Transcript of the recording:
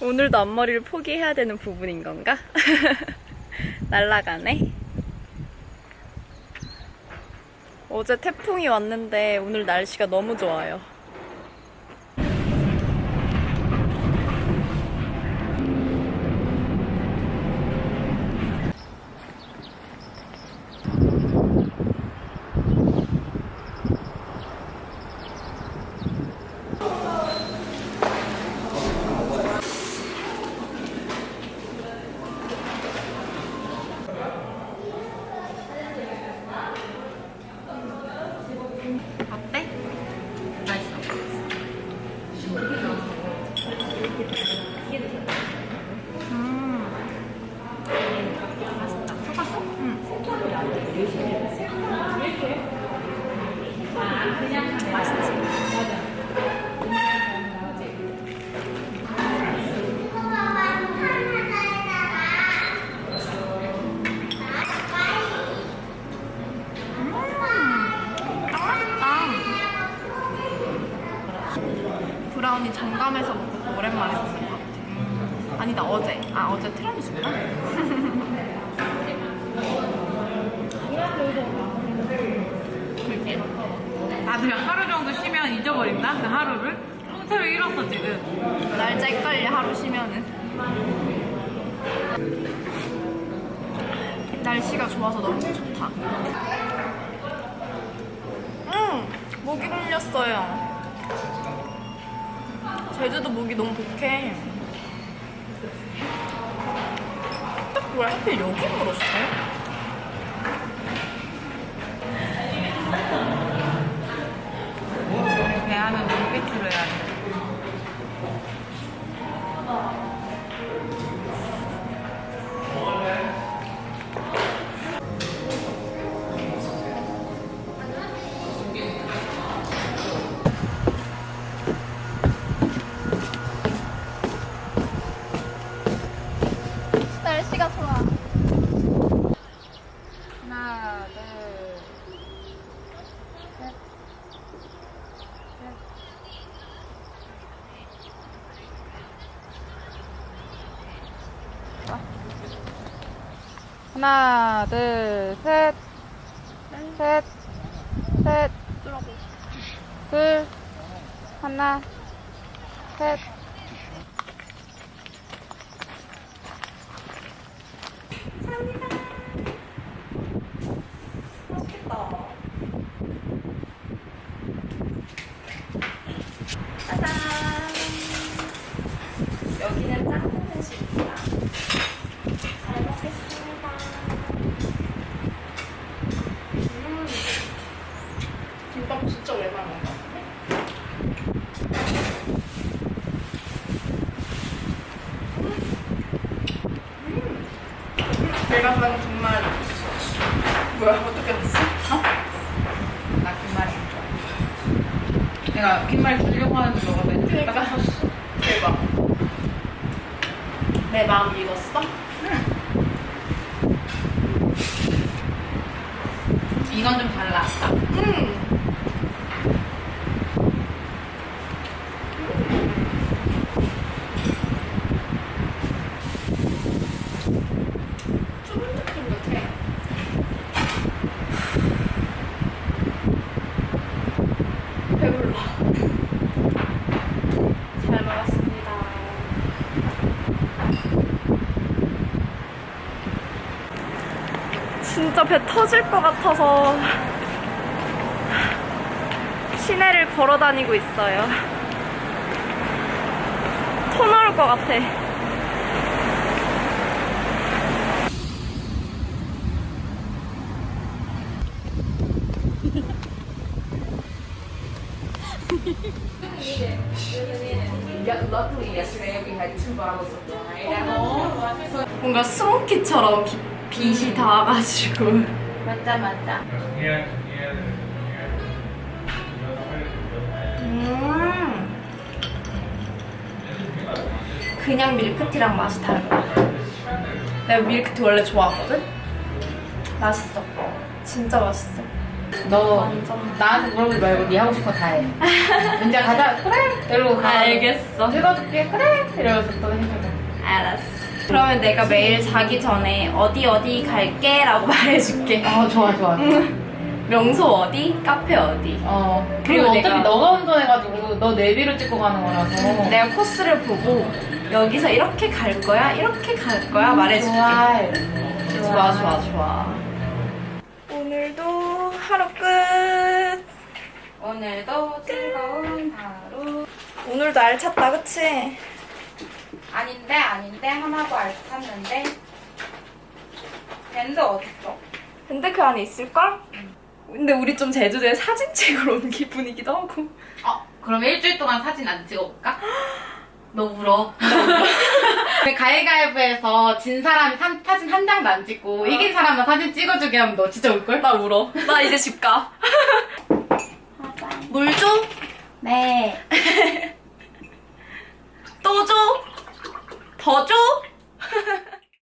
오늘도 앞머리를 포기해야 되는 부분인 건가? 날라가네. 어제 태풍이 왔는데 오늘 날씨가 너무 좋아요. 브라우니 정감에서 먹고 오랜만에 먹는 것 같아. 아니다 어제. 아 어제 티라미수인가? 그렇게. 나도 하루 정도 쉬면 잊어버린다? 그 하루를? 통째로 잃었어, 지금. 날짜 헷갈려 하루 쉬면은. 날씨가 좋아서 너무 좋다. 음 모기 물렸어요. 제주도 모기 너무 독해. 딱 뭐야 하필 여기 물었어 하나, 둘, 셋. 셋. 셋. 둘. 하나. 셋. 짜잔. 여기는 짱구 음식입니다. 잘 먹겠습니다. 음. 김밥 진짜 오랜만에 먹는 것 같은데? 내가 좋아하는 정말 뭐야 어떻게 알았어? 어? 나안 좋아. 내가 김말 주려고 하는데 너가 왜 그러니까? 대박. 내 마음 읽었어? 이건 좀 달라. 음. 배불러. 잘 먹었습니다. 진짜 배 터질 것 같아서 시내를 걸어 다니고 있어요. 토 나올 것 같아. Luckily, yesterday we had two bottles of wine at home. 뭔가 스모키처럼 비, 빛이 닿아가지고. 맞다, 맞다. 음. 그냥 밀크티랑 맛이 다르다. 내가 밀크티 원래 좋아하거든? 맛있어. 진짜 맛있어. 너. 나한테 물어보지 말고 네 하고 싶은 거 다 해. 문제 가자. 그래. 이러고 가. 알겠어. 찍어줄게. 그래. 이러면서 또 해주고. 알았어. 그러면 내가 매일 자기 전에 어디 어디 갈게 라고 말해줄게. 어 좋아 좋아. 명소 어디? 카페 어디? 어 그리고 그리고 어차피 내가- 너가 운전해가지고 너 내비로 찍고 가는 거라서. 내가 코스를 보고 여기서 이렇게 갈 거야? 이렇게 갈 거야? 말해줄게. 좋아. 좋아, 좋아, 좋아. 오늘도 하루 끝. 오늘도 즐거운 하루. 오늘도 알찼다, 그치? 아닌데 아닌데 하나도 알 찼는데 밴드 어딨어? 근데 그 안에 있을걸? 근데 우리 좀 제주도에 사진 찍으러 온 기분이기도 하고. 어 그럼 일주일 동안 사진 안 찍어볼까? 너 울어. 가위가위보에서 진 사람이 사, 사진 한 장도 안 찍고 이긴 사람만 사진 찍어주게 하면 너 진짜 울걸? 나 울어. 나 이제 집 가. 물 줘? 네 또 줘? 더 줘?